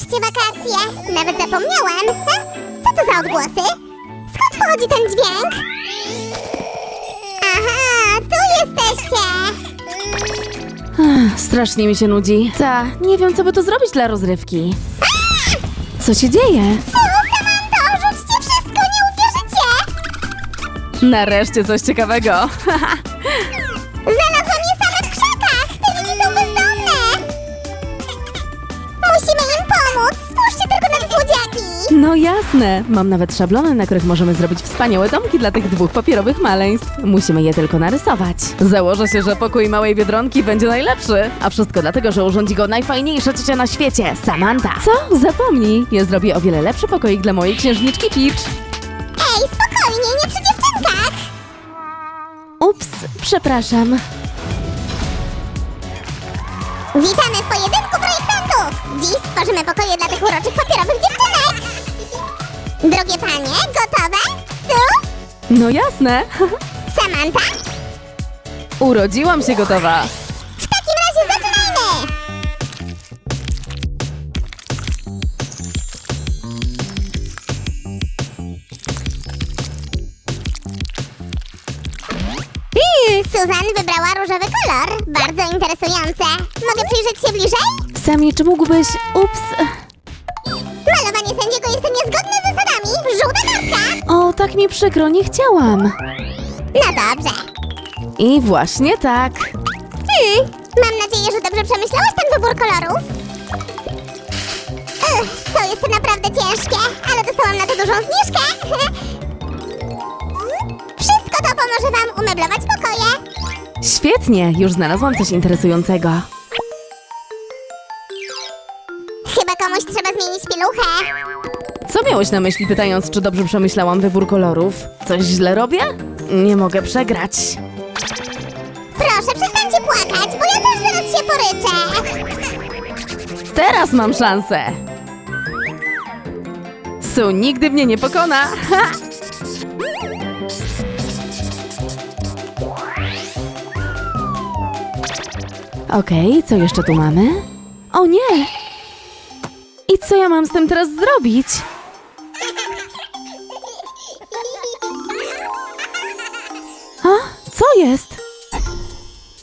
Wreszcie wakacje! Nawet zapomniałam! Ha? Co to za odgłosy? Skąd pochodzi ten dźwięk? Aha, tu jesteście! Strasznie mi się nudzi. Ta, nie wiem, co by tu zrobić dla rozrywki. Co się dzieje? Co, Samantha? Rzućcie wszystko, nie uwierzycie! Nareszcie coś ciekawego. Znalazłam No jasne. Mam nawet szablony, na których możemy zrobić wspaniałe domki dla tych dwóch papierowych maleństw. Musimy je tylko narysować. Założę się, że pokój małej Biedronki będzie najlepszy. A wszystko dlatego, że urządzi go najfajniejsza ciocia na świecie, Samantha. Co? Zapomnij. Ja zrobię o wiele lepszy pokoik dla mojej księżniczki Peach. Ej, spokojnie, nie przy dziewczynkach! Ups, przepraszam. Witamy w pojedynku projektantów! Dziś stworzymy pokoje dla tych uroczych papierowych dziewczynek! Drogie panie, gotowe? Su? No jasne. Samantha? Urodziłam się gotowa. W takim razie zaczynajmy! Susan wybrała różowy kolor. Bardzo interesujące. Mogę przyjrzeć się bliżej? Sami, czy mógłbyś... Ups. Malowanie sędziego jest niezgodne tak mi przykro, nie chciałam. No dobrze. I właśnie tak. Hmm, mam nadzieję, że dobrze przemyślałaś ten wybór kolorów. Ugh, to jest naprawdę ciężkie, ale dostałam na to dużą zniżkę. Wszystko to pomoże wam umeblować pokoje. Świetnie, już znalazłam coś interesującego. Chyba komuś trzeba zmienić pieluchę. Co miałeś na myśli, pytając, czy dobrze przemyślałam wybór kolorów? Coś źle robię? Nie mogę przegrać. Proszę, przestańcie płakać, bo ja też zaraz się poryczę. Teraz mam szansę. Su nigdy mnie nie pokona. Ha! Okej, co jeszcze tu mamy? O nie! I co ja mam z tym teraz zrobić? Jest?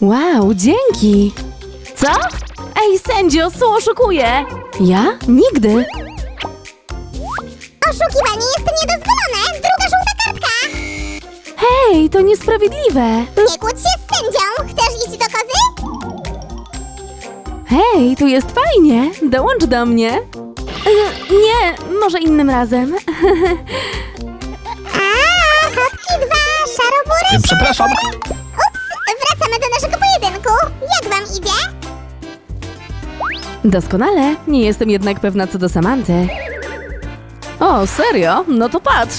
Wow, dzięki! Co? Ej, sędzio, Su oszukuje! Ja? Nigdy! Oszukiwanie jest niedozwolone. Druga żółta kartka. Hej, to niesprawiedliwe! Nie kłóć się z sędzią. Chcesz iść do kozy? Hej, tu jest fajnie! Dołącz do mnie! E, nie, może innym razem. Przepraszam. Ups, wracamy do naszego pojedynku. Jak wam idzie? Doskonale, nie jestem jednak pewna co do Samanty. O, serio? No to patrz!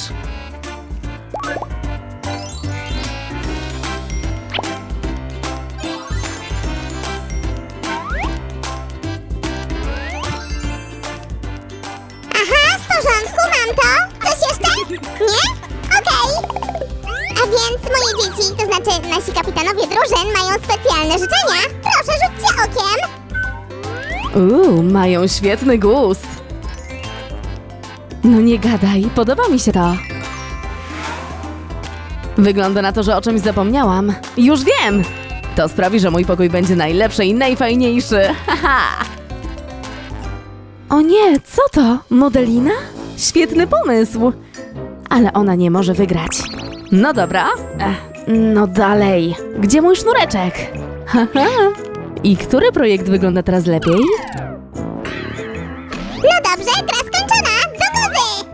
Drużyn mają specjalne życzenia. Proszę, rzućcie okiem. Uuu, mają świetny gust. No nie gadaj, podoba mi się to. Wygląda na to, że o czymś zapomniałam. Już wiem! To sprawi, że mój pokój będzie najlepszy i najfajniejszy. Haha! o nie, co to? Modelina? Świetny pomysł! Ale ona nie może wygrać. No dobra. Ech, no dalej. Gdzie mój sznureczek? Haha. I który projekt wygląda teraz lepiej? No dobrze, gra skończona. Do kozy.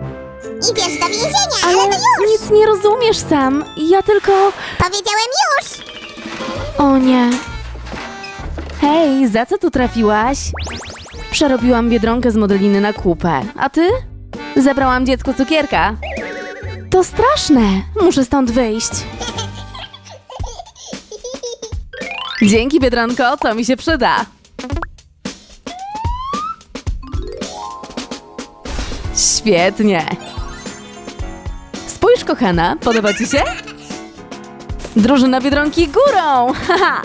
Idziesz do więzienia, ale, to już. nic nie rozumiesz sam. Ja tylko... Powiedziałem już. O nie. Hej, za co tu trafiłaś? Przerobiłam biedronkę z modeliny na kupę. A ty? Zebrałam dziecku cukierka. To straszne. Muszę stąd wyjść. Dzięki, Biedronko, to mi się przyda. Świetnie. Spójrz, kochana, podoba ci się? Drużyna Biedronki górą! Haha!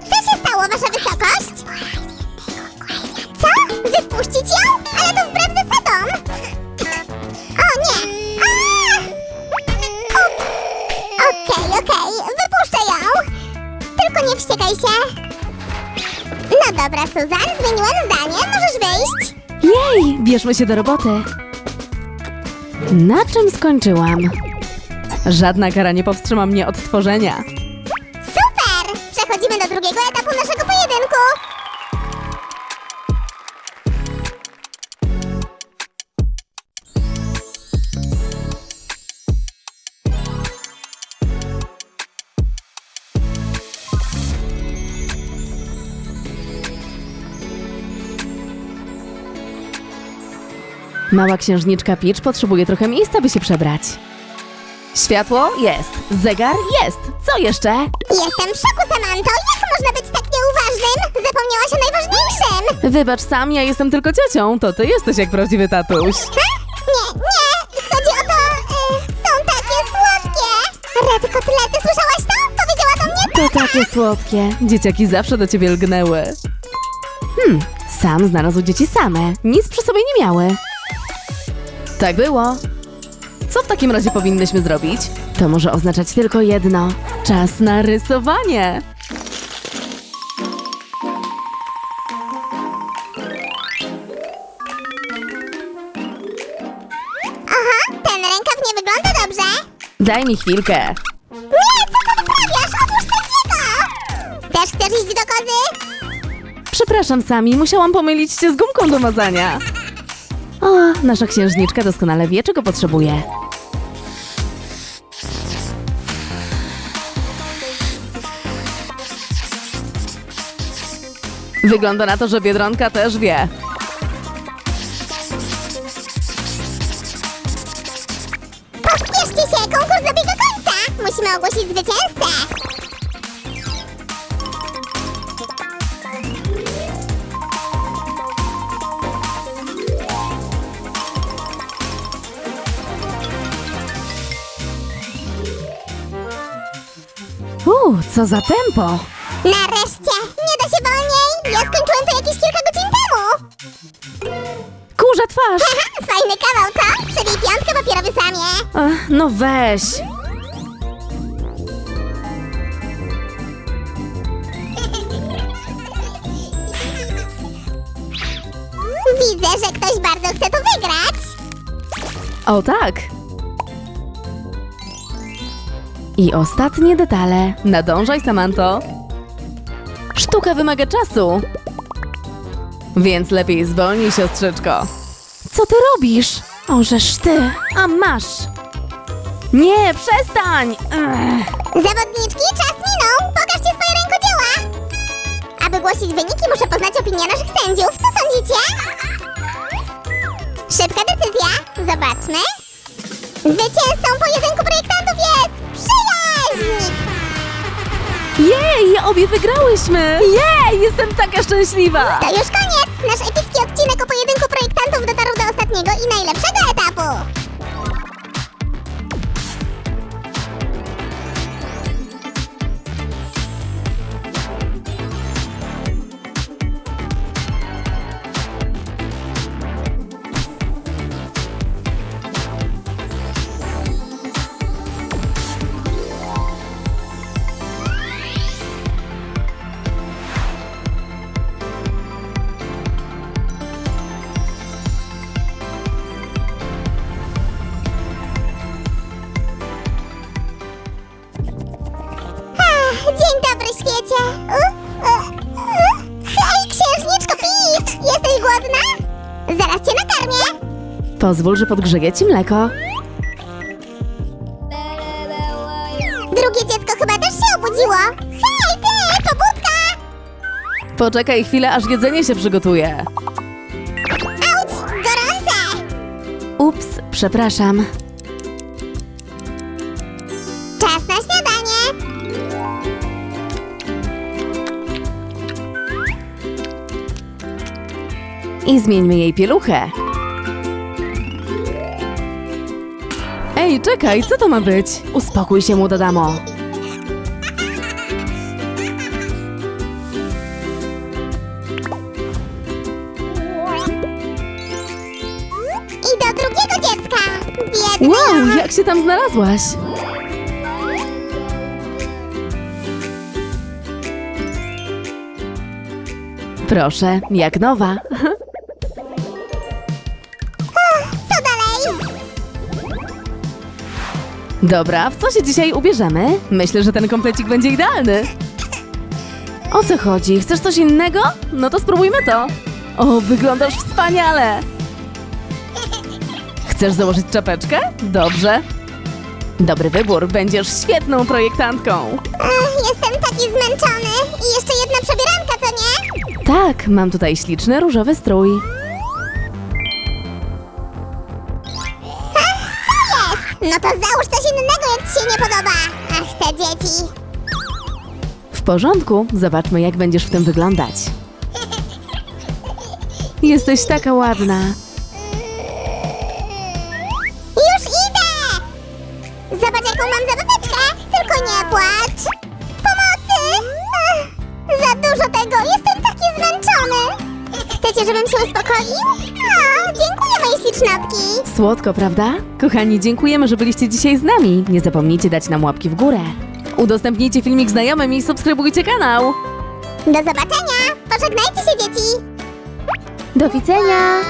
Co się stało? wasza wysokość? Co? Wypuścić ją? Wściekaj się! No dobra, Suzan, zmieniłem zdanie, możesz wyjść! Jej, bierzmy się do roboty. Na czym skończyłam? Żadna kara nie powstrzyma mnie od tworzenia. Mała księżniczka Peach potrzebuje trochę miejsca, by się przebrać. Światło jest, zegar jest. Co jeszcze? Jestem w szoku, Samanto! Jak można być tak nieuważnym? Zapomniałaś o najważniejszym! Wybacz sam, ja jestem tylko ciocią, to ty jesteś jak prawdziwy tatuś. Ha? Nie, nie! Chodzi o to... Y, są takie słodkie! Rety kotlety, słyszałaś to? Powiedziała do mnie To takie słodkie. Dzieciaki zawsze do ciebie lgnęły. Hmm, sam znalazł dzieci same. Nic przy sobie nie miały. Tak było. Co w takim razie powinnyśmy zrobić? To może oznaczać tylko jedno. Czas na rysowanie. Aha, ten rękaw nie wygląda dobrze! Daj mi chwilkę. Nie, co ty wyprawiasz? Odłóż sędziego! Też chcesz iść do kozy? Przepraszam, Sami, musiałam pomylić się z gumką do mazania. O, nasza księżniczka doskonale wie, czego potrzebuje. Wygląda na to, że Biedronka też wie. Pospieszcie się, konkurs dobiega końca! Musimy ogłosić zwycięzcę! Uuu, co za tempo! Nareszcie! Nie da się wolniej! Ja skończyłem to jakieś kilka godzin temu! Kurza twarz! Haha, fajny kawał, co? Przebij piątkę, papierowy samie! Ach, no weź! Widzę, że ktoś bardzo chce to wygrać! O tak! I ostatnie detale. Nadążaj, Samanto. Sztuka wymaga czasu. Więc lepiej zwolnij, siostrzyczko. Co ty robisz? Ożeż ty, a masz. Nie, przestań! Ech. Zawodniczki, czas minął! Pokażcie swoje rękodzieła! Aby głosić wyniki, muszę poznać opinię naszych sędziów. Co sądzicie? Szybka decyzja. Zobaczmy. Zwycięzcą pojedynku jest Jej, obie wygrałyśmy! Jej, jestem taka szczęśliwa! To już koniec! Nasz epicki odcinek o pojedynku projektantów dotarł do ostatniego i najlepszego Pozwól, że podgrzeję ci mleko. Drugie dziecko chyba też się obudziło! Hej, ty! Pobudka! Poczekaj chwilę, aż jedzenie się przygotuje. Auć! Gorące! Ups, przepraszam. Czas na śniadanie! I zmieńmy jej pieluchę. Ej, czekaj, co to ma być? Uspokój się, młoda damo. I do drugiego dziecka! Biedna! Wow, jak się tam znalazłaś? Proszę, jak nowa. Dobra, w co się dzisiaj ubierzemy? Myślę, że ten komplecik będzie idealny. O co chodzi? Chcesz coś innego? No to spróbujmy to. O, wyglądasz wspaniale. Chcesz założyć czapeczkę? Dobrze. Dobry wybór, będziesz świetną projektantką. Ech, jestem taki zmęczony. I jeszcze jedna przebieranka, co nie? Tak, mam tutaj śliczny różowy strój. No to załóż coś innego, jak ci się nie podoba. Ach, te dzieci. W porządku, zobaczmy jak będziesz w tym wyglądać. Jesteś taka ładna. Już idę! Zobacz, jaką mam zabaweczkę. Tylko nie płacz. Pomocy! Ach, za dużo tego. Jestem. Chcecie, żebym się uspokoił? O, dziękuję, moje ślicznotki. Słodko, prawda? Kochani, dziękujemy, że byliście dzisiaj z nami. Nie zapomnijcie dać nam łapki w górę. Udostępnijcie filmik znajomym i subskrybujcie kanał. Do zobaczenia. Pożegnajcie się, dzieci. Do widzenia!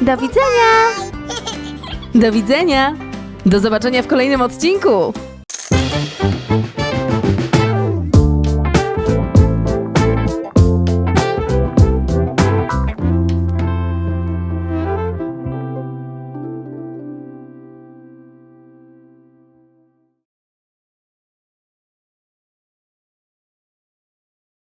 Do widzenia! Do widzenia! Do zobaczenia w kolejnym odcinku!